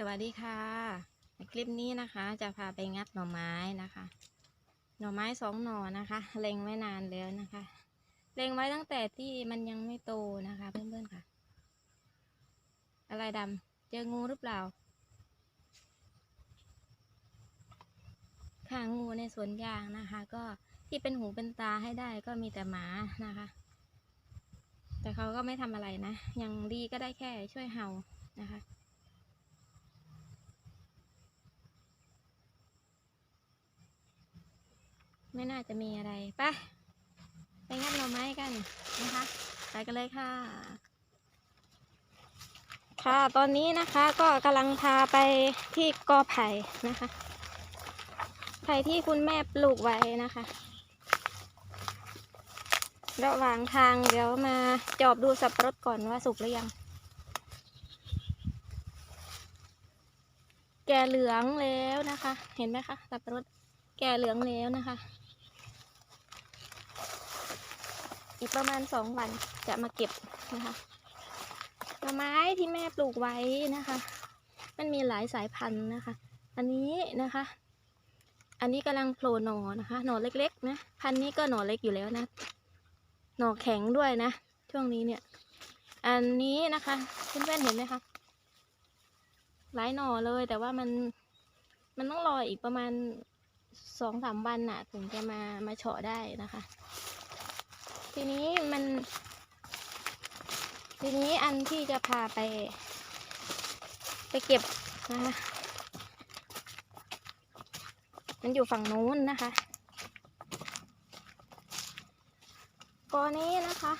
สวัสดีค่ะ ในคลิปนี้นะคะ จะพาไปงัดหน่อไม้นะคะ หน่อไม้สองหน่อนะคะเล็งไว้นานแล้วนะคะ เล็งไว้ตั้งแต่ที่มันยังไม่โตนะคะ เพื่อนๆค่ะ อะไรดำเจองูหรือเปล่า ค่ะงูในสวนยางนะคะ ก็ที่เป็นหูเป็นตาให้ได้ก็มีแต่หมานะคะ แต่เขาก็ไม่ทำอะไรนะ ยังดีก็ได้แค่ช่วยเห่านะคะ ไม่น่าจะมีอะไรไปไปงัดหน่อไม้กันนะคะ ไปกันเลยค่ะ ค่ะตอนนี้นะคะก็กำลังพาไปที่กอไผ่นะคะไผ่ที่คุณแม่ปลูกไว้นะคะ ระหว่างทางเดี๋ยวมาจอบดูสับปะรดก่อนว่าสุกหรือยัง แก่เหลืองแล้วนะคะ เห็นไหมคะสับปะรดแก่เหลืองแล้วนะคะ อีกประมาณสองวันจะมาเก็บนะคะหน่อไม้ที่แม่ปลูกไว้นะคะ มันมีหลายสายพันธุ์นะคะ อันนี้นะคะ อันนี้กำลังโผล่หน่อนะคะ หน่อเล็กๆนะพันธุ์นี้ก็หน่อเล็กอยู่แล้วนะ หน่อแข็งด้วยนะ ช่วงนี้เนี่ย อันนี้นะคะเพื่อนๆเห็นไหมคะหลายหน่อเลยแต่ว่ามันมันต้องรออีกประมาณสองสามวันน่ะ ถึงจะมามาเฉาะได้นะคะ ทีนี้มัน ทีนี้อันที่จะพาไป ไปเก็บนะคะมันอยู่ฝั่งนู้นนะคะกอนี้นะคะ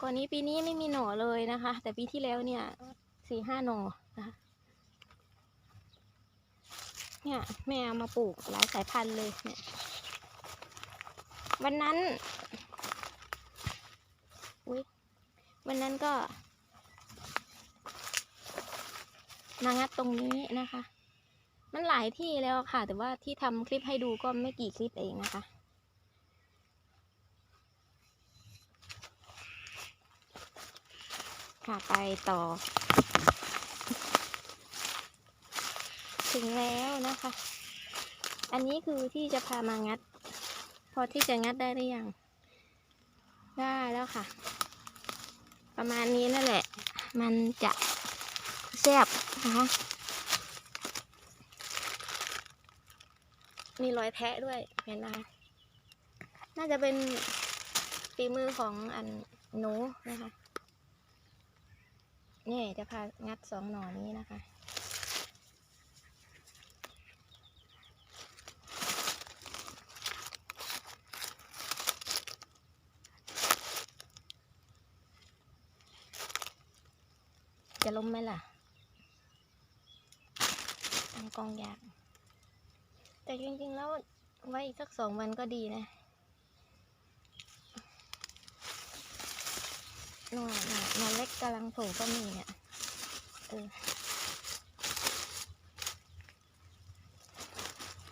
กอนี้ปีนี้ไม่มีหน่อเลยนะคะ แต่ปีที่แล้วเนี่ยสี่ห้าหน่อนะคะเนี่ยแม่เอามาปลูกหลายสายพันธุ์เลยเนี่ย วันนั้นอุ๊ยวันนั้นก็ มางัดตรงนี้นะคะ มันหลายที่แล้วค่ะ แต่ว่าที่ทำคลิปให้ดูก็ไม่กี่คลิปเองนะคะค่ะไปต่อ ถึงแล้วนะคะ อันนี้คือที่จะพามางัด อที่จะงัดได้หรือยัง ได้แล้วค่ะ ประมาณนี้นั่นแหละ มันจะแซ่บนะคะ มีรอยแทะด้วยเห็นนะคะน่าจะเป็นฝีมือของอันหนูนะคะ นี่จะพางัดสองหน่อนี้นะคะ จะล้มไหมล่ะตั้งกองยางแต่จริงๆแล้วไว้อีกสักสองวันก็ดีนะหน่อหน่อหน่อเล็กกำลังโผล่ก็มีเนี่ยเออ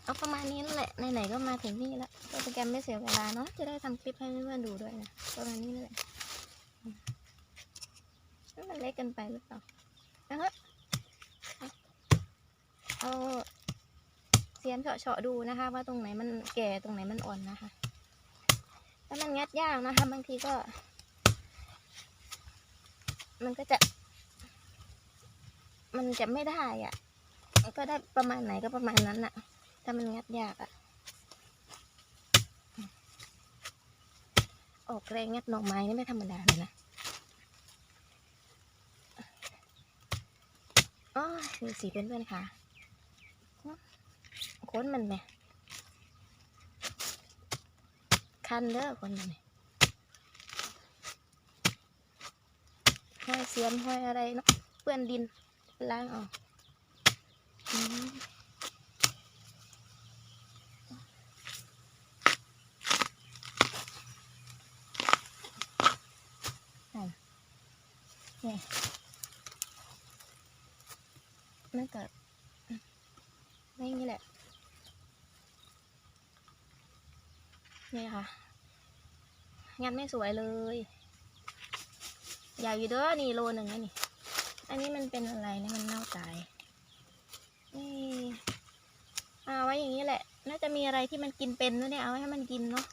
เอาประมาณนี้แหละไหนๆก็มาถึงนี่แล้วโปรแกรมไม่เสียเวลาเนาะจะได้ทำคลิปให้เพื่อนๆดูด้วยนะประมาณนี้นั่นแหละ มันเล็กเกันไปหรือเปล่าเอาเถอะเอาเสียมเฉาะๆดูนะคะ ว่าตรงไหนมันแก่ตรงไหนมันอ่อนนะคะแล้วมันงัดยากนะคะ บางทีก็ มันก็จะ มันจะไม่ได้อะก็ได้ประมาณไหนก็ประมาณนั้นน่ะถ้ามันงัดยากอะออกแรงงัดหน่อไม้นี่ไม่ธรรมดาเลยนะ อ๋อดูสีเป็นเพื่อนๆค่ะค้นมันไหมคันเด้อคนมันห้อยเสียมห้อยอะไรเนาะเปื้อนดินล้างออกอืมนั่นเนี่ย มันก็ไม่อย่างนี้แหละ นี่ค่ะ งานไม่สวยเลยใหญ่อยู่เด้อนี่โลหนึ่งนะนี่ อันนี้มันเป็นอะไรเนี่ยมันเน่าตายนี่เอาไว้อย่างนี้แหละ น่าจะมีอะไรที่มันกินเป็นนะเนี่ย เอาไว้ให้มันกินเนาะ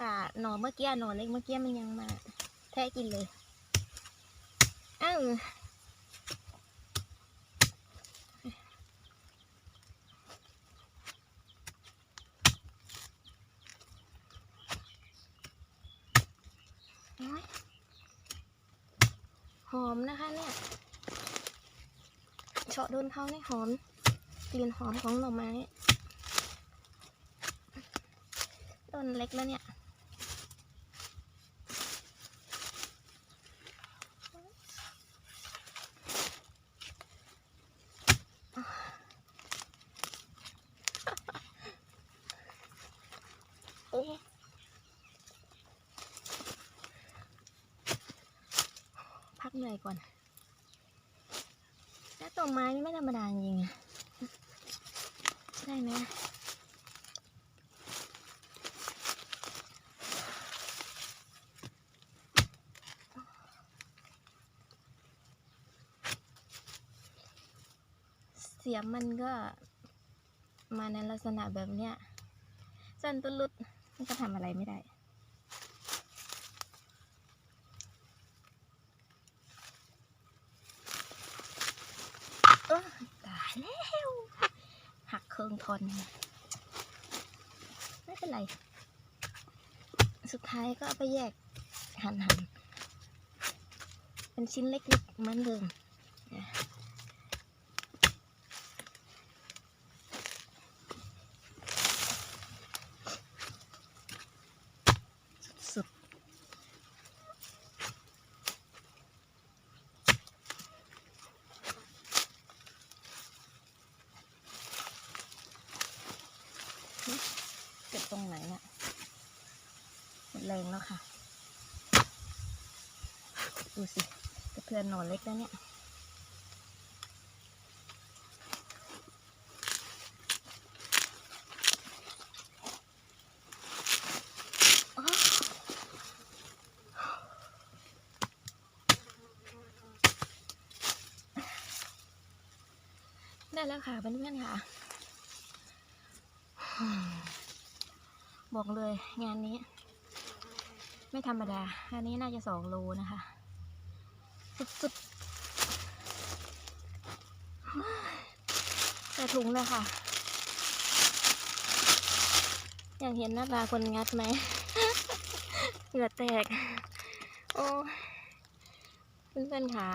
ป่าหน่อเมื่อกี้หน่อเล็กเมื่อกี้มันยังมา แทะกินเลยอ้าวโอ๊ยหอมนะคะเนี่ย เฉาะโดนเขาเนี่ยหอม กลิ่นหอมของหน่อไม้ต้นเล็กแล้วเนี่ยโอ้พักเหนื่อยก่อน แล้วต้นไม้นี่ไม่ธรรมดาจริงอะได้ไหมเสียงมันก็มาในลักษณะแบบเนี้ยสั้นตุลุดมันก็ทำอะไรไม่ได้ เออตายแล้ว หักเคืองทนไม่เป็นไร สุดท้ายก็เอาไปแยกหันหันๆเป็นชิ้นเล็กๆเหมือนเดิมนะสุดๆเก็บตรงไหนเนี่ยหมดแรงแล้วค่ะ ดูสิกระเทือนหนอนเล็กแล้วเนี่ยได้แล้วค่ะเพื่อนๆค่ะ บอกเลยงานนี้ ไม่ธรรมดา อันนี้น่าจะสองโลนะคะสุดๆใส่ถุงเลยค่ะอยากเห็นหน้าตาคนงัดไหมเหงื่อแตก โอ้เพื่อนๆค่ะ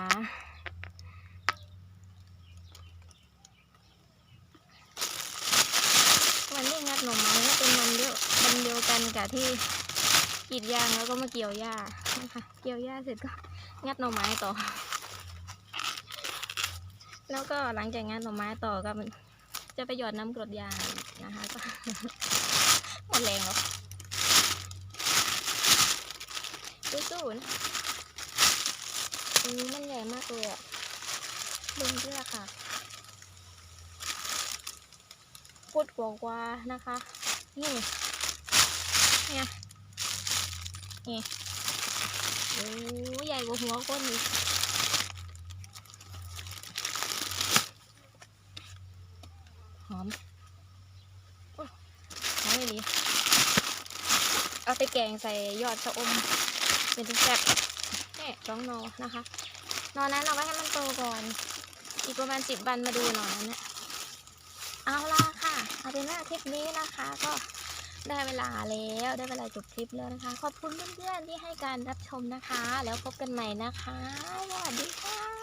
วันที่งัดหน่อไม้เป็นวันเดียววันเดียวกันกับที่ กรีดยางแล้วก็มาเกี่ยวหญ้านะคะเกี่ยวหญ้าเสร็จก็งัดหน่อไม้ต่อ แล้วก็หลังจากงัดหน่อไม้ต่อก็มันจะไปหยอดน้ำกรดยางนะคะก็หมดแรงแล้วสู้ๆนะอันนี้มันใหญ่มากเลยอะดูด้วยค่ะพุดกว่านะคะ นี่ เนี่ย นี่โอ้ใหญ่กว่าหัวก้นอีกหอมหอมเลยดีเอาไปแกงใส่ยอดชะอม เป็นแซ่บนี่สองโนนะคะนอนนั้นเอาไว้ให้มันโตก่อน อีกประมาณสิบวันมาดูหนอนนั้นนะเอาล่ะค่ะ เอาเป็นว่าคลิปนี้นะคะก็ ได้เวลาแล้วได้เวลาจบคลิปแล้วนะคะ ขอบคุณเพื่อนๆที่ให้การรับชมนะคะ แล้วพบกันใหม่นะคะสวัสดีค่ะ